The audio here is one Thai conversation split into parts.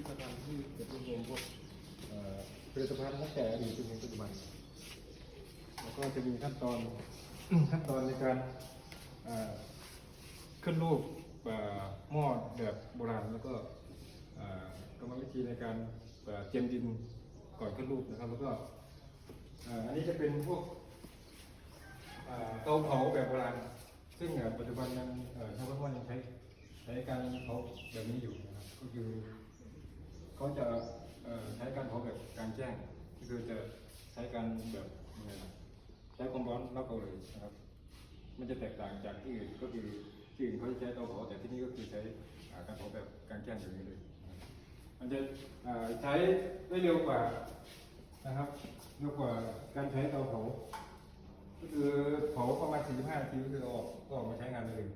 พิพิธภัณฑ์ที่เก็บรวบรวมพวกเอ่อผลิตภัณฑ์ตั้งแต่อดีตจนถึงปัจจุบัน แล้วก็จะมีขั้นตอนขั้นตอนในการขึ้นรูปเอ่อหม้อแบบโบราณแล้วก็กรรมวิธีในการเอ่อเตรียมดินก่อนขึ้นรูปนะครับ แล้วก็อันนี้จะเป็นพวกเตาเผาแบบโบราณ ซึ่งปัจจุบันยังเอ่อชาวบ้านยังใช้ใช้การเผาแบบนี้อยู่นะครับก็คือ เขาจะใช้การเผาแบบกลางแจ้งก็คือจะใช้การแบบใช้ความร้อนแล้วก็เลยนะครับ มันจะแตกต่างจากที่อื่นก็คือที่อื่นเขาจะใช้เตาเผาแต่ที่นี่ก็คือใช้การเผาแบบกลางแจ้งอย่างนี้เลย มันจะใช้ได้เร็วกว่านะครับเร็วกว่าการใช้เตาเผาก็คือเผาประมาณ 45 นาทีก็คือออกก็ออกมาใช้งานได้เลย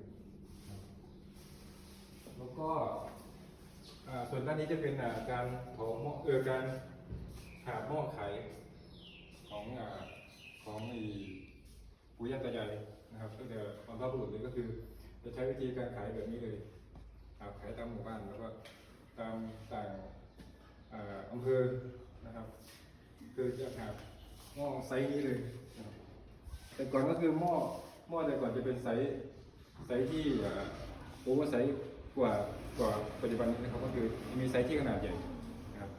แล้วก็ ส่วนด้านนี้จะเป็นาการเผาหม้อเออการหาหม้อไขของอของอ้ปู่ย่าตายายนะครับตั้งแต่บรรพบุรุษเลยก็คือ จะใช้วิธีการขายแบบนี้เลยครับขายตามหมู่บ้านแล้วก็ตามต่างอำเภอนะครับคือจะหาหม้อไซส์นี้เลย แต่ก่อนก็คือหม้อหม้อแต่ก่อนจะเป็นไซส์ไซส์ที่โอเวอร์ไซส์กว่า กว่าปัจจุบันนี้นะครับก็คือมีไซส์ที่ขนาดใหญ่นะครับ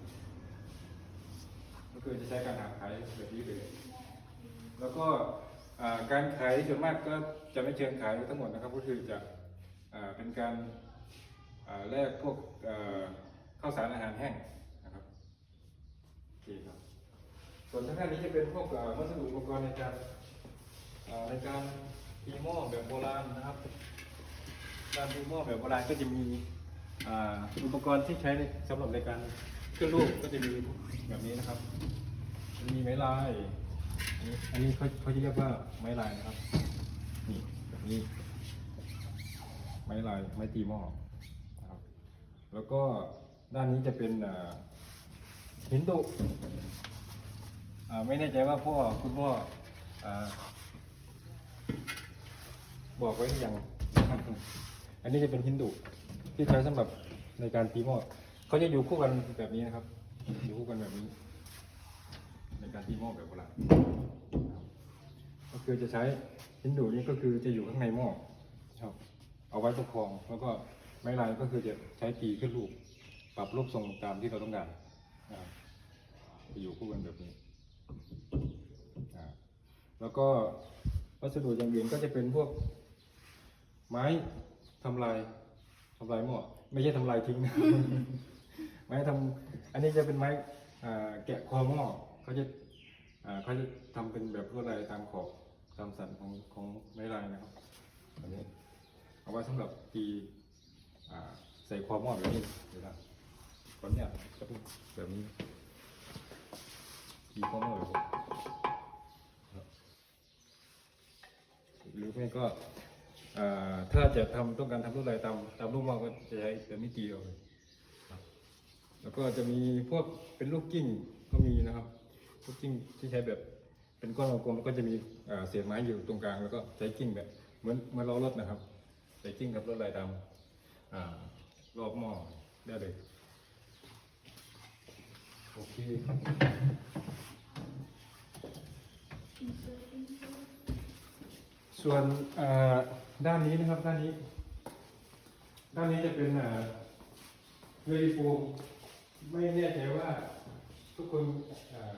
ก็คือจะใช้การหาขายแบบนี้เลยแล้วก็การขายส่วนมากก็จะไม่เชิงขายทั้งหมดนะครับ ก็คือจะอเป็นการแลกพวกข้าวสารอาหารแห้งนะครับโอเคครับส่วนทางด้านนี้จะเป็นพวกวัสดุอุปกรณ์ในการในการตีหม้อแบบโบราณนะครับ การตีหม้อแบบโบราณก็จะมี อุปกรณ์ที่ใช้ในสำหรับในการขึ้นรูปก็จะมีแบบนี้นะครับมีไม้ลาย อันนี้เขาเขาจะเรียกว่าไม้ลายนะครับ นี่แบบนี้ ไม้ลายไม้ตีหม้อนะครับ แล้วก็ด้านนี้จะเป็นหินดุไม่แน่ใจว่าพ่อคุณพ่ออบอกไว้หรือยังนะครับ อันนี้จะเป็นหินดุที่ใช้สำหรับในการตีหม้อเขาจะอยู่คู่กันแบบนี้นะครับ อยู่คู่กันแบบนี้ ในการตีหม้อแบบโบราณก็คือจะใช้หินดูนี่ก็คือจะอยู่ข้างในหม้อครับ เอาไว้ประคองแล้วก็ไม้ลายก็คือจะใช้ตีขึ้นรูปปรับรูปทรงตามที่เราต้องการจะอยู่คู่กันแบบนี้แล้วก็วัสดุอย่างอื่นก็จะเป็นพวกไม้ ทำลายทำลายหม้อไม่ใช่ทำลายทิ้งนะ ไม้ทำอันนี้จะเป็นไม้อ่าแกะคอหม้อเขาจะอ่าเขาจะทำเป็นแบบลวดลายตามขอบตามสันของของไม้ลายนะครับอันนี้เอาไว้สำหรับตีอ่าใส่คอหม้อแบบนี้เดี๋ยวนะตอนเนี้ยจะเป็นแบบนี้ตีคอหม้อแบบนี้ครับหรือไม่ก็อ่า ถ้าจะทำต้องการทำลวดลายตามตามรูปหม้อก็จะใช้แบบนี้ตีเอาเลยแล้วก็จะมีพวกเป็นลูกกิ้งก็มีนะครับลูกกิ้งที่ใช้แบบเป็นก้อนกลมแล้วก็จะมีเอ่อเสียบไม้อยู่ตรงกลางแล้วก็ใช้กิ้งแบบเหมือนเหมือนล้อรถนะครับใช้กิ้งกับรถลายดำอ่ารอบหม้อได้เลยโอเคครับส่วนเอ่อ ด้านนี้นะครับด้านนี้ ด้านนี้จะเป็นเอ่อเรือโฟมไม่แน่ใจว่าทุกคน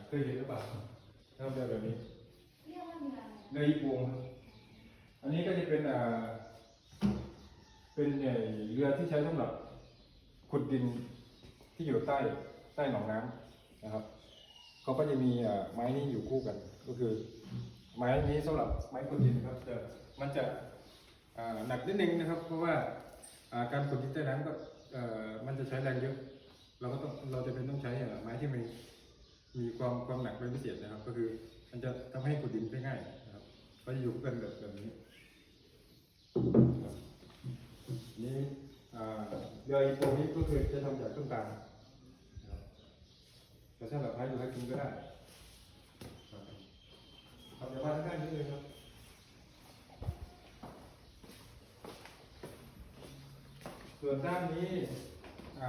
เคยเห็นหรือเปล่าครับแบบแบบนี้เรียกว่าเรืออะไรเรือโฟมครับอันนี้ก็จะเป็นอ่าเป็นไอ้เรือที่ใช้สำหรับขุดดินที่อยู่ใต้ใต้หนองน้ำนะครับเขาก็จะมีอ่าไม้นี้อยู่คู่กัน ก็คือ ไม้นี้สำหรับไม้ขุดดินครับจะมันจะ หนักนิดนึงนะครับ เพราะว่าการขุดดินใต้น้ำก็มันจะใช้แรงเยอะ เราก็ต้องเราจะเป็นต้องใช้ไม้ที่มันมีความความหนักเป็นพิเศษนะครับ ก็คือมันจะทำให้ขุดดินได้ง่ายนะครับก็จะอยู่กันแบบแบบนี้นี่เรืออีโปนี้ก็คือจะทำจากต้นตาลนะครับแต่สำหรับไม้ดูให้กินก็ได้ครับทำจากบ้านได้นี้เลยครับ ส่วนด้านนี้อ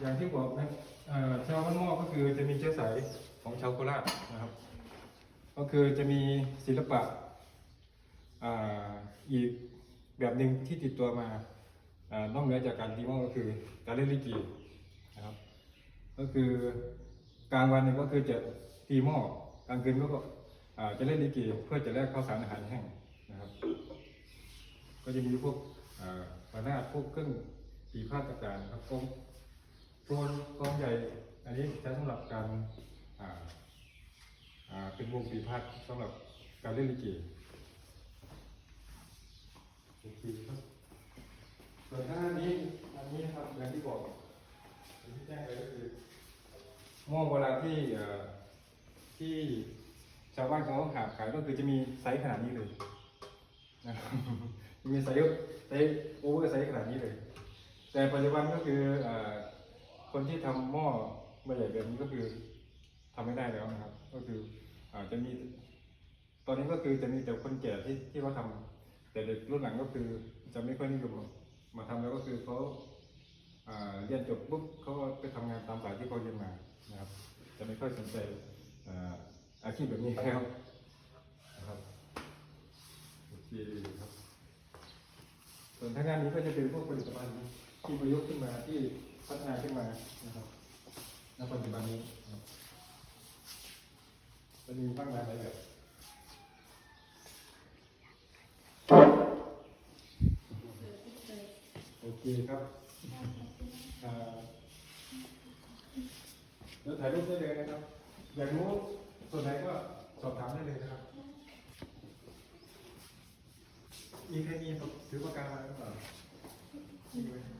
อย่างที่บอกนะชาวบ้านหม้อก็คือจะมีเชื้อสายของชาวโคราชนะครับ ก็คือจะมีศิลปะอ,อีกแบบหนึ่งที่ติดตัวมาอนอกเหนือจากการตีหม้อก็คือการเล่นลิเกนะครับ ก็คือกลางวันเนี่ยก็คือจะตีหม้อกลางคืนก็จะเล่นลิเกเพื่อจะแลกข้าวสารอาหารแห้งนะครับ ก็จะมีพวก อ่าระนาพวกเครื่องตีผ้าต่างครับกองโซนกองใหญ่ อันนี้ใช้สำหรับการเป็นวงตีพัดสำหรับการเล่นลิเกโอเคครับส่วนข้างหน้านี้อันนี้ครับอย่างที่บอกอย่างที่แจ้งไปก็คือหม้อโบราณที่ที่ชาวบ้านเขาหาขายก็คือจะมีไซส์ขนาดนี้เลยนะครับ มีไซส์ไซส์โอเวอร์ไซส์ขนาดนี้เลย แต่ปัจจุบันก็คืออคนที่ทำหม้อใบใหญ่แบบนี้ก็คือทำไม่ได้แล้วนะครับ ก็คืออาจะมี ตอนนี้ก็คือจะมีแต่คนแก่ที่ที่เขาทำแต่เด็กรุ่นหลังก็คือจะไม่ค่อยนิยมมาทำแล้วก็คือเขาเรียนจบปุ๊บเขาก็ไปทำงานตามสายที่เขาเรียนมานะครับ จะไม่ค่อยสนใจอาอาชีพแบบนี้แล้วนะครับโอเคครับ ส่วนทางด้านนี้ก็จะเป็นพวกผลิตภัณฑ์ที่ประยุกต์ขึ้นมาที่พัฒนาขึ้นมานะครับณปัจจุบันนี้นะครับจะมีบ้างหลายแบบโอเคครับอ่าเดี๋ยวถ่ายรูปได้เลยนะครับ อยากรู้ส่วนไหนก็สอบถามได้เลยนะครับ มีใครมีถือปากกามาหรือเปล่ามีไหม